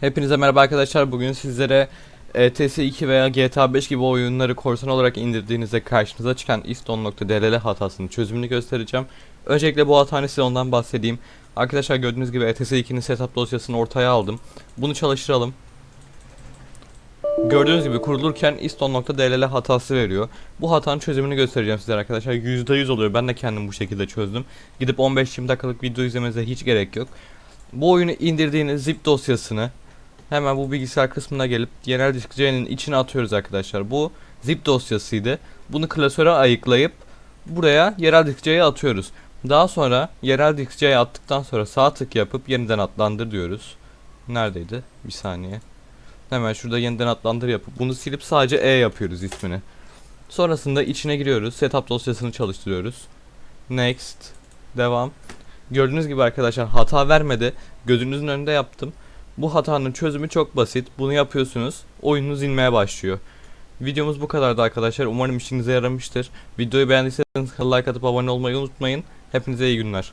Hepinize merhaba arkadaşlar. Bugün sizlere e, TS2 veya GTA 5 gibi oyunları korsan olarak indirdiğinizde karşınıza çıkan iston.dll hatasının çözümünü göstereceğim. Öncelikle bu hatanı size ondan bahsedeyim. Arkadaşlar gördüğünüz gibi E ETS2'nin setup dosyasını ortaya aldım. Bunu çalıştıralım. Gördüğünüz gibi kurulurken iston.dll hatası veriyor. Bu hatanın çözümünü göstereceğim size arkadaşlar. %100 oluyor. Ben de kendim bu şekilde çözdüm. Gidip 15-20 dakikalık video izlemenize hiç gerek yok. Bu oyunu indirdiğiniz zip dosyasını hemen bu bilgisayar kısmına gelip genel disk C'nin içine atıyoruz arkadaşlar. Bu zip dosyasıydı. Bunu klasöre ayıklayıp buraya yerel disk C'ye atıyoruz. Daha sonra yerel disk C'ye attıktan sonra sağ tık yapıp yeniden adlandır diyoruz. Neredeydi? Bir saniye. Hemen şurada yeniden adlandır yapıp bunu silip sadece E yapıyoruz ismini. Sonrasında içine giriyoruz. Setup dosyasını çalıştırıyoruz. Next. Devam. Gördüğünüz gibi arkadaşlar hata vermedi. Gözünüzün önünde yaptım. Bu hatanın çözümü çok basit. Bunu yapıyorsunuz. Oyununuz inmeye başlıyor. Videomuz bu kadardı arkadaşlar. Umarım işinize yaramıştır. Videoyu beğendiyseniz like atıp abone olmayı unutmayın. Hepinize iyi günler.